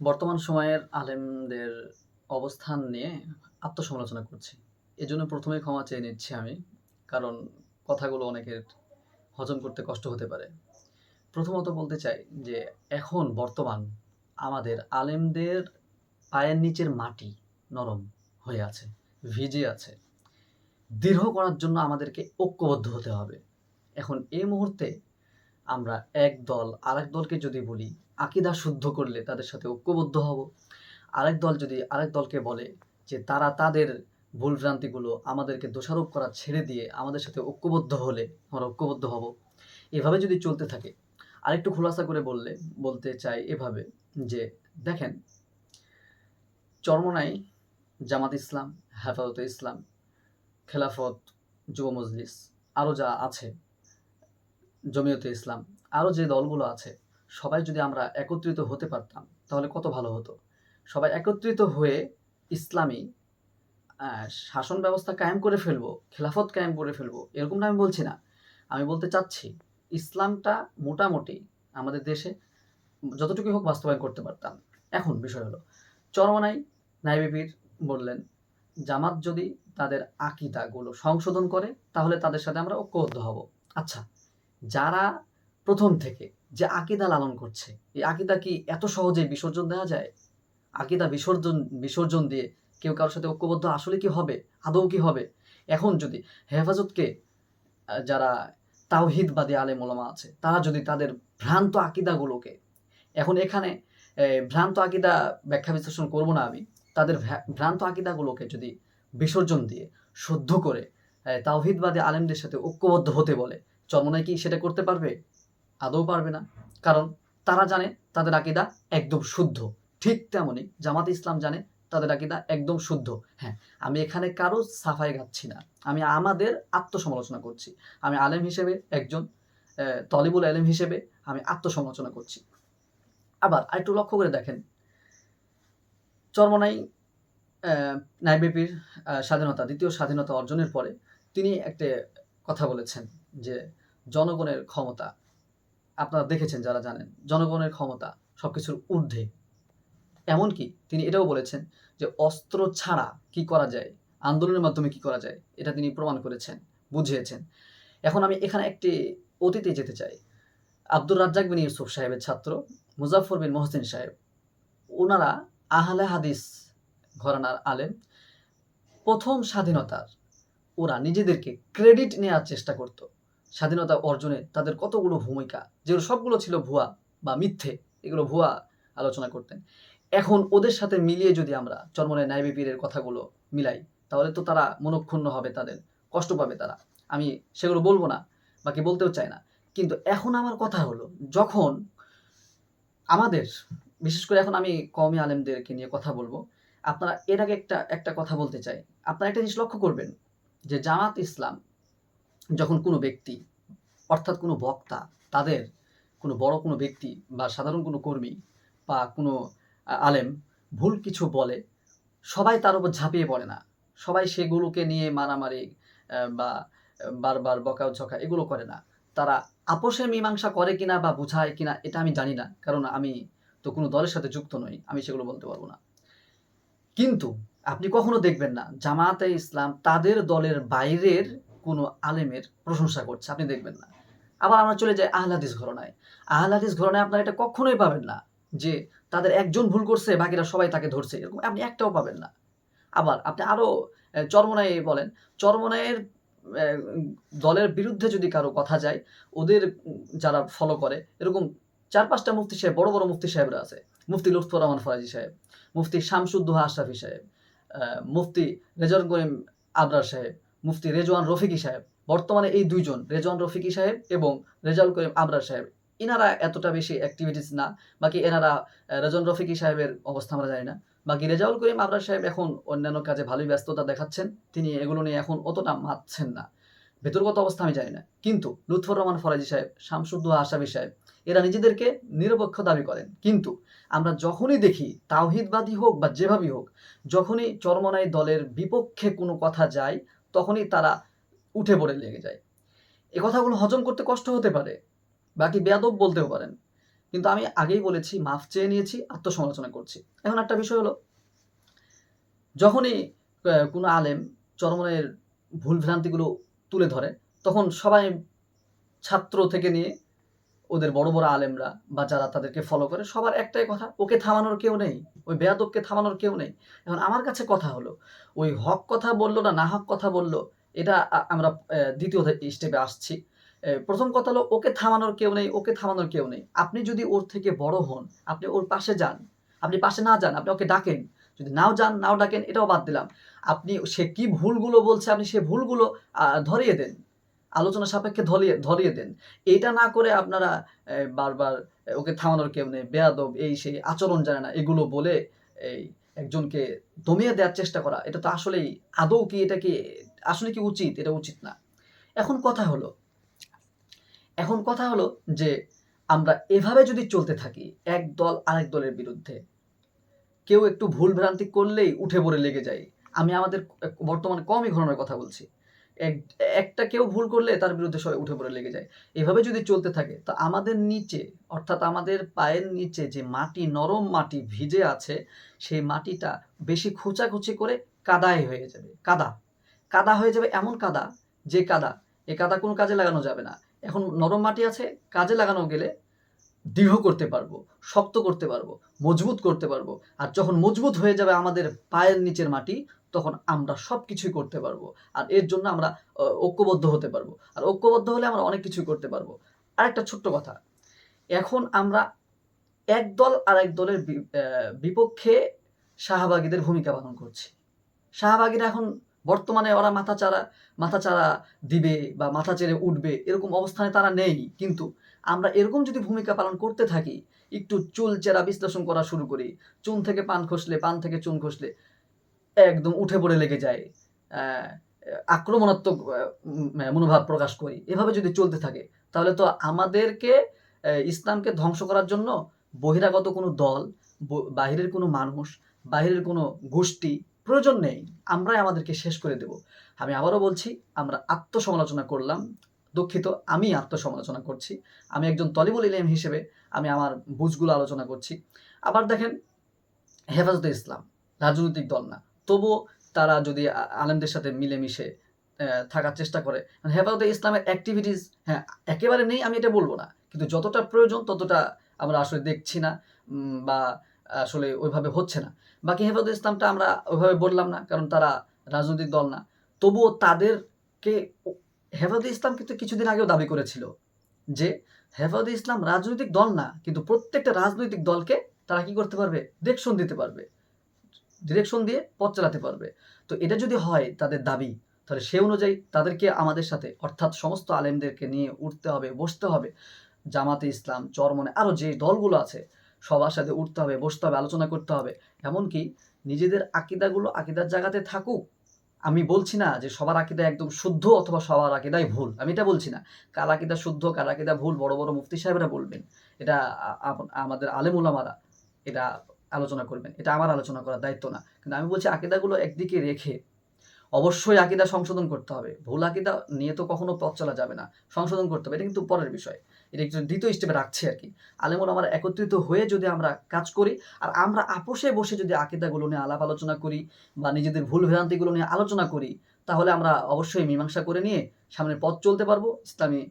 বর্তমান সময়ের আলেমদের অবস্থান নিয়ে আত্মসমালোচনা করছি। এজন্য ১ম এই ক্ষমা চেয়ে নিচ্ছি আমি। কারণ কথাগুলো অনেকের হজম করতে কষ্ট হতে পারে। প্রথমত বলতে চাই যে এখন বর্তমান আমাদের আলেমদের পায়ের নিচের মাটি নরম হয়ে আছে, ভিজে আছে। দৃঢ় করার জন্য আমাদেরকে ঐক্যবদ্ধ হতে হবে। এখন এই মুহূর্তে আমরা এক দল আরেক দলকে যদি বলি আকিদা শুদ্ধ করলে তাদের সাথে ঐক্যবদ্ধ হব। আরেক দল যদি আরেক দলকে বলে যে তারা তাদের ভুল-ভ্রান্তিগুলো আমাদেরকে দোষারোপ করা ছেড়ে দিয়ে আমাদের সাথে ঐক্যবদ্ধ হলে আমরা ঐক্যবদ্ধ হব। এভাবে যদি চলতে থাকে আরেকটু খোলাসা করে বললে বলতে চাই এভাবে যে দেখেন চরমোনাই জামাত ইসলাম, হেফাজতে ইসলাম, খেলাফত, যুব মজলিস আরও যা আছে জমিয়তে ইসলাম আরও যে দলগুলো আছে সবাই যদি আমরা একত্রিত হতে পারতাম তাহলে কত ভালো হতো। সবাই একত্রিত হয়ে ইসলামী শাসন ব্যবস্থা কায়েম করে ফেলব, খেলাফত কায়েম করে ফেলব এরকমটা আমি বলছি না। আমি বলতে চাচ্ছি ইসলামটা মোটামুটি আমাদের দেশে যতটুকুই হোক বাস্তবায়ন করতে পারতাম। এখন বিষয় হলো চরমোনাই নায়েবে পীর বললেন জামাত যদি তাদের আকিদাগুলো সংশোধন করে তাহলে তাদের সাথে আমরা ঐক্যবদ্ধ হব। আচ্ছা যারা প্রথম থেকে যে আকিদা লালন করছে, এই আকিদা কি এত সহজেই বিসর্জন দেওয়া যায়? আকিদা বিসর্জন বিসর্জন দিয়ে কেউ কারোর সাথে ঐক্যবদ্ধ আসলে কি হবে? আদৌ কি হবে? এখন যদি হেফাজতকে যারা তাওহীদবাদী আলেম ওলামা আছে, তারা যদি তাদের ভ্রান্ত আকিদাগুলোকে, এখন এখানে ভ্রান্ত আকিদা ব্যাখ্যা বিশ্লেষণ করব না আমি। তাদের ভ্রা ভ্রান্ত আকিদাগুলোকে যদি বিসর্জন দিয়ে শুদ্ধ করে তাওহিদবাদী আলেমদের সাথে ঐক্যবদ্ধ হতে বলে চরমোনাই কি সেটা করতে পারবে? আদৌ পারবে না। কারণ তারা জানে তাদের আকিদা একদম শুদ্ধ। ঠিক তেমনি জামাত ইসলাম জানে তাদের আকিদা একদম শুদ্ধ। হ্যাঁ, আমি এখানে কারও সাফাই গাচ্ছি না। আমি আমাদের আত্মসমালোচনা করছি। আমি আলেম হিসেবে একজন তলিবুল আলেম হিসেবে আমি আত্মসমালোচনা করছি। আবার আরেকটু লক্ষ্য করে দেখেন চরমোনাই অ্যা নায়েবে পীর আ স্বাধীনতা, দ্বিতীয় স্বাধীনতা অর্জনের পরে তিনি একটা কথা বলেছেন যে জনগণের ক্ষমতা আপনারা দেখেছেন যারা জানেন জনগণের ক্ষমতা সবকিছুর ঊর্ধ্বে। এমনকি তিনি এটাও বলেছেন যে অস্ত্র ছাড়া কি করা যায়, আন্দোলনের মাধ্যমে কি করা যায় এটা তিনি প্রমাণ করেছেন, বুঝিয়েছেন। এখন আমি এখানে একটি অতীতে যেতে চাই। আব্দুর রাজ্জাক বিন ইউসুফ সাহেবের ছাত্র মুজাফফর বিন মহসিন সাহেব ওনারা আহলে হাদিস ঘরানার আলেম। প্রথম স্বাধীনতার ওরা নিজেদেরকে ক্রেডিট নেওয়ার চেষ্টা করত। স্বাধীনতা অর্জনে তাদের কতগুলো ভূমিকা যেগুলো সবগুলো ছিল ভুয়া বা মিথ্যে এগুলো ভুয়া আলোচনা করতেন। এখন ওদের সাথে মিলিয়ে যদি আমরা চরমোনাই নায়েবে পীরের কথাগুলো মিলাই তাহলে তো তারা মনঃক্ষুণ্ণ হবে তাদের, কষ্ট পাবে তারা। আমি সেগুলো বলব না, বাকি বলতেও চাই না। কিন্তু এখন আমার কথা হলো যখন আমাদের বিশেষ করে এখন আমি কওমি আলেমদেরকে নিয়ে কথা বলব আপনারা এর আগে একটা একটা কথা বলতে চাই। আপনারা একটা জিনিস লক্ষ্য করবেন যে জামাত ইসলাম যখন কোনো ব্যক্তি, অর্থাৎ কোনো বক্তা, তাদের কোনো বড় কোনো ব্যক্তি বা সাধারণ কোনো কর্মী বা কোনো আলেম ভুল কিছু বলে, সবাই তার উপর ঝাঁপিয়ে পড়ে না। সবাই সেগুলোকে নিয়ে মারামারি বা বারবার বকাঝকা এগুলো করে না। তারা আপোসের মীমাংসা করে কিনা বা বুঝায় কিনা এটা আমি জানি না। কারণ আমি তো কোনো দলের সাথে যুক্ত নই। আমি সেগুলো বলতে পারব না। কিন্তু আপনি কখনো দেখবেন না জামায়াতে ইসলাম তাদের দলের বাইরের কোনো আলেমের প্রশংসা করছে। আপনি দেখবেন না। আবার আমরা চলে যাই আহলে ঘরনায় ঘরানায়। ঘরনায় আপনারা এটা কখনোই পাবেন না যে তাদের একজন ভুল করছে বাকিরা সবাই তাকে ধরছে। এরকম আপনি একটাও পাবেন না। আবার আপনি আরও এ চরমোনাই বলেন, চরমোনাইয়ের অ্যা দলের বিরুদ্ধে যদি কারও কথা যায় ওদের যারা ফলো করে এরকম ৪-৫ টা মুফতি সাহেব বড়, বড় মুফতি সাহেবরা আছে। মুফতি লুৎফর রহমান ফরাজি সাহেব, মুফতি শামসুদ্দোহা আশরাফী সাহেব, মুফতি রেজাউল করিম আবরার সাহেব, মুফতি রেজওয়ান রফিকি সাহেব। বর্তমানে এই দুইজন রেজওয়ান রফিকি সাহেব এবং রেজাউল করিম আবরার সাহেব। এনারা এতটা বেশি অ্যাক্টিভিটিস না। বাকি এনারা রেজওয়ান রফিকি সাহেবের অবস্থা আমরা জানি না। বাকি রেজাউল করিম আবরার সাহেব এখন অন্যান্য কাজে ভালোই ব্যস্ততা দেখাচ্ছেন। তিনি এগুলো নিয়ে এখন অতটা মাতছেন না। ভেতরগত অবস্থা আমি জানি না। কিন্তু লুৎফর রহমান ফরাজি সাহেব, শামসুদ্দোহা আশরাফী সাহেব এরা নিজেদেরকে নিরপেক্ষ দাবি করেন। কিন্তু আমরা যখনই দেখি তাওহিদবাদী হোক বা যেভাবেই হোক যখনই চরমোনাই দলের বিপক্ষে কোনো কথা যায় তখনই তারা উঠে পড়ে লেগে যায়। এ কথাগুলো হজম করতে কষ্ট হতে পারে। বাকি বেয়াদব বলতেও পারেন। কিন্তু আমি আগেই বলেছি, মাফ চেয়ে নিয়েছি, আত্মসমালোচনা করছি এখন একটা বিষয় হলো, যখনই কোনো আলেম চরমনের ভুল ভ্রান্তিগুলো তুলে ধরে, তখন সবাই ছাত্র থেকে নিয়ে ওদের বড় বড় আলেমরা বা যারা তাদেরকে ফলো করে, সবার একটাই কথা, ওকে থামানোর কেউ নেই, ওই বেয়াদবকে থামানোর কেউ নেই। এখন আমার কাছে কথা হলো, ওই হক কথা বলল না না হক কথা বলল, এটা আমরা দ্বিতীয় স্টেপে আসছি। প্রথম কথা হলো, ওকে থামানোর কেউ নেই, ওকে থামানোর কেউ নেই। আপনি যদি ওর থেকে বড় হন, আপনি ওর পাশে যান, আপনি পাশে না যান, আপনি ওকে ডাকেন, যদি নাও যান, নাও ডাকেন, এটাও বাদ দিলাম। আপনি সে কি ভুলগুলো বলছে, আপনি সে ভুলগুলো ধরিয়ে দেন। আলোচনা সাপেক্ষে ধরিয়ে ধরিয়ে দেন। এটা না করে আপনারা বারবার ওকে থামানোর কেউ নেই। বেয়াদব, এই সেই আচরণ জানে না। এগুলো বলে, এই একজনকে দমিয়ে দেওয়ার চেষ্টা করা। এটা তো আসলেই, আদৌ কি এটা কি, আসলে কি উচিত? এটা উচিত না। এখন কথা হলো, এখন কথা হলো যে আমরা এভাবে যদি চলতে থাকি, এক দল আরেক দলের বিরুদ্ধে, কেউ একটু ভুল ভ্রান্তি করলেই উঠে পড়ে লেগে যায়। আমি আমাদের বর্তমানে কমই ঘটনার কথা বলছি। একটা কেউ ভুল করলে তার বিরুদ্ধে সবাই উঠে পড়ে লেগে যায়। এভাবে যদি চলতে থাকে, তো আমাদের নিচে, অর্থাৎ আমাদের পায়ের নিচে যে মাটি, নরম মাটি ভিজে আছে, সেই মাটিটা বেশি খোঁচাখুচি করে কাদায় হয়ে যাবে। কাদা। কাদা হয়ে যাবে এমন কাদা যে কাদা, এ কাদা কোনো কাজে লাগানো যাবে না। এখন নরম মাটি আছে, কাজে লাগানো গেলে দৃঢ় করতে পারব, শক্ত করতে পারব, মজবুত করতে পারব। আর যখন মজবুত হয়ে যাবে আমাদের পায়ের নিচের মাটি তখন আমরা সব কিছুই করতে পারব। আর এর জন্য আমরা ঐক্যবদ্ধ হতে পারব। আর ঐক্যবদ্ধ হলে আমরা অনেক কিছুই করতে পারব। আর একটা ছোট্ট কথা, এখন আমরা এক দল আর এক দলের বিপক্ষে শাহবাগীদের ভূমিকা পালন করছি। শাহবাগীরা এখন বর্তমানে ওরা মাথা চারা মাথা চারা দিবে বা মাথা চেড়ে উঠবে, এরকম অবস্থানে তারা নেই। কিন্তু আমরা এরকম যদি ভূমিকা পালন করতে থাকি, একটু চুল চেরা বিশ্লেষণ করা শুরু করি। চুন থেকে পান খসলে, পান থেকে চুন খসলে একদম উঠে পড়ে লেগে যায় আক্রমণাত্মক মনোভাব প্রকাশ করি। এভাবে যদি চলতে থাকে, তাহলে তো আমাদেরকে ইসলামকে ধ্বংস করার জন্য বহিরাগত কোনো দল বাহিরের কোনো মানুষ, বাহিরের কোনো গোষ্ঠী প্রয়োজন নেই। আমরাই আমাদেরকে শেষ করে দেব। আমি আবারও বলছি, আমরা আত্মসমালোচনা করলাম। দুঃখিত, আমি আত্মসমালোচনা করছি। আমি একজন তলিবুল ইলেম হিসেবে আমি আমার বুঝগুলো আলোচনা করছি। আবার দেখেন, হেফাজতে ইসলাম, রাজনৈতিক দল না। তবুও তারা যদি আলেমদের সাথে মিলেমিশে থাকার চেষ্টা করে হেফাজতে ইসলামের অ্যাক্টিভিটিস হ্যাঁ একেবারে নেই, আমি এটা বলব না। কিন্তু যতটা প্রয়োজন, ততটা আমরা আসলে দেখছি না বা আসলে ওইভাবে হচ্ছে না। বাকি হেফাজতে ইসলামটা আমরা ওইভাবে বললাম না, কারণ তারা রাজনৈতিক দল না। তবুও তাদেরকে হেফাজতে ইসলাম কিন্তু কিছুদিন আগেও দাবি করেছিল যে, হেফাজতে ইসলাম রাজনৈতিক দল না, কিন্তু প্রত্যেকটা রাজনৈতিক দলকে তারা কি করতে পারবে? ডিরেকশন দিতে পারবে। ডিরেকশন দিয়ে পথ চালাতে পারবে। তো এটা যদি হয় তাদের দাবি, তাহলে সে অনুযায়ী তাদেরকে আমাদের সাথে, অর্থাৎ সমস্ত আলেমদেরকে নিয়ে উঠতে হবে, বসতে হবে। জামাতে ইসলাম চরমনে আরও যে দলগুলো আছে, সবার সাথে উঠতে হবে, বসতে হবে, আলোচনা করতে হবে। এমনকি নিজেদের আকিদাগুলো আকিদার জায়গাতে থাকুক। আমি বলছি না যে সবার আকিদা একদম শুদ্ধ অথবা সবার আকিদাই ভুল। আমি এটা বলছি না। কার আকিদা শুদ্ধ, কার আকিদা ভুল, বড় বড় মুফতি সাহেবরা বলবেন। এটা আমাদের আলেম ওলামারা এটা আলোচনা করবেন। এটা আমার আলোচনা করার দায়িত্ব না। কিন্তু আমি বলছি, আকিদাগুলো একদিকে রেখে অবশ্যই আকিদা সংশোধন করতে হবে। ভুল আকিদা নিয়ে তো কখনো পথ চলা যাবে না। সংশোধন করতে হবে। এটা কিন্তু পরের বিষয়। এটা একটু দ্বিতীয় স্টেপে রাখছে আর কি। আলেমুল আমার একত্রিত হয়ে যদি আমরা কাজ করি, আর আমরা আপোষে বসে যদি আকিদাগুলো নিয়ে আলাপ আলোচনা করি, বা নিজেদের ভুল ভ্রান্তিগুলো নিয়ে আলোচনা করি, তাহলে আমরা অবশ্যই মীমাংসা করে নিয়ে সামনে পথ চলতে পারব। ইসলামী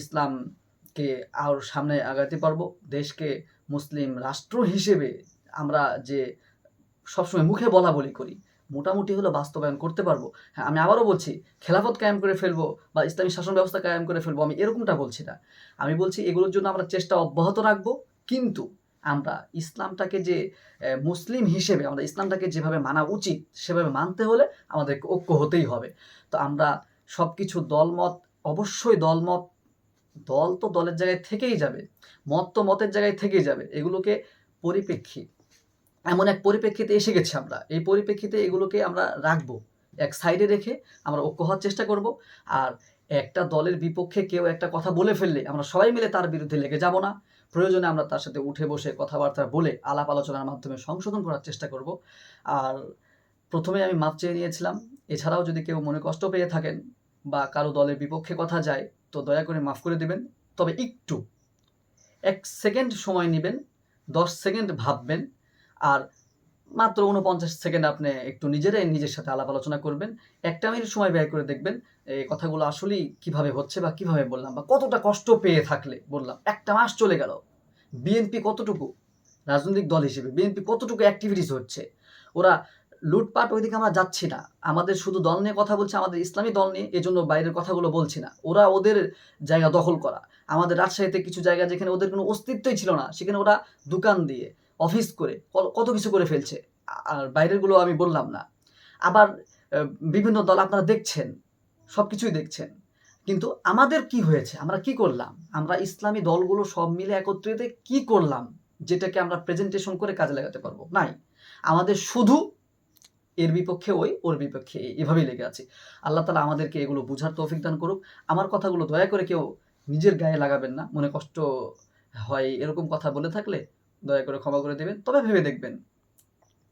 ইসলামকে আর সামনে আগাতে পারব। দেশকে মুসলিম রাষ্ট্র হিসেবে আমরা যে সবসময় মুখে বলা বলি করি, মোটামুটি হলো বাস্তবায়ন করতে পারব। হ্যাঁ আমি আবারও বলছি, খেলাফত কায়েম করে ফেলব বা ইসলামী শাসন ব্যবস্থা কায়েম করে ফেলব, আমি এরকমটা বলছি না। আমি বলছি এগুলোর জন্য আমরা চেষ্টা অব্যাহত রাখব, কিন্তু আমরা ইসলামটাকে যে মুসলিম হিসেবে, আমরা ইসলামটাকে যেভাবে মানা উচিত, সেভাবে মানতে হলে আমাদের ঐক্য হতেই হবে। তো আমরা সব কিছু দলমত, অবশ্যই দলমত দল তো দলের জায়গায় থেকেই যাবে, মত তো মতের জায়গায় থেকেই যাবে, এগুলোকে পরিপ্রেক্ষী, এমন এক পরিপ্রেক্ষিতে এসে গেছি আমরা, এই পরিপ্রেক্ষিতে এগুলোকে আমরা রাখব, এক সাইডে রেখে আমরা ঐক্য হওয়ার চেষ্টা করব, আর একটা দলের বিপক্ষে কেউ একটা কথা বলে ফেললে আমরা সবাই মিলে তার বিরুদ্ধে লেগে যাব না, প্রয়োজনে আমরা তার সাথে উঠে বসে কথাবার্তা বলে আলাপ আলোচনার মাধ্যমে সংশোধন করার চেষ্টা করব, আর প্রথমে আমি মাপ চেয়ে নিয়েছিলাম, এছাড়াও যদি কেউ মনে কষ্ট পেয়ে থাকেন বা কারও দলের বিপক্ষে কথা যায় তো দয়া করে মাফ করে দেবেন। তবে একটু, এক সেকেন্ড সময় নেবেন, দশ সেকেন্ড ভাববেন, আর মাত্র উনপঞ্চাশ সেকেন্ড আপনি একটু নিজেরাই নিজের সাথে আলাপ আলোচনা করবেন। একটা মিনিট সময় ব্যয় করে দেখবেন এই কথাগুলো আসলেই কীভাবে হচ্ছে বা কীভাবে বললাম বা কতটা কষ্ট পেয়ে থাকলে বললাম। একটা মাস চলে গেল, বিএনপি কতটুকু? রাজনৈতিক দল হিসেবে বিএনপি কতটুকু অ্যাক্টিভিটিস হচ্ছে? ওরা লুটপাট ওইদিকে আমরা যাচ্ছি না। আমাদের শুধু দল নিয়ে কথা বলছে, আমাদের ইসলামী দল নিয়ে এজন্য বাইরের কথাগুলো বলছি না। ওরা ওদের জায়গা দখল করা। আমাদের রাজশাহীতে কিছু জায়গা যেখানে ওদের কোনো অস্তিত্বই ছিল না, সেখানে ওরা দোকান দিয়ে, অফিস করে, কত কিছু করে ফেলছে। আর বাইরেরগুলো আমি বললাম না। আবার বিভিন্ন দল আপনারা দেখছেন সব কিছুই দেখছেন। কিন্তু আমাদের কি হয়েছে? আমরা কি করলাম? আমরা ইসলামী দলগুলো সব মিলে একত্রিত কি করলাম? যেটাকে আমরা প্রেজেন্টেশন করে কাজে লাগাতে পারব? নাই। আমাদের শুধু এর বিপক্ষে ওই, ওর বিপক্ষে এভাবেই লেগে আছে। আল্লাহ তালা আমাদেরকে এগুলো বুঝার তৌফিক দান করুক। আমার কথাগুলো দয়া করে কেউ নিজের গায়ে লাগাবেন না। মনে কষ্ট হয় এরকম কথা বলে থাকলে দয়া করে ক্ষমা করে দেবেন। তবে ভেবে দেখবেন।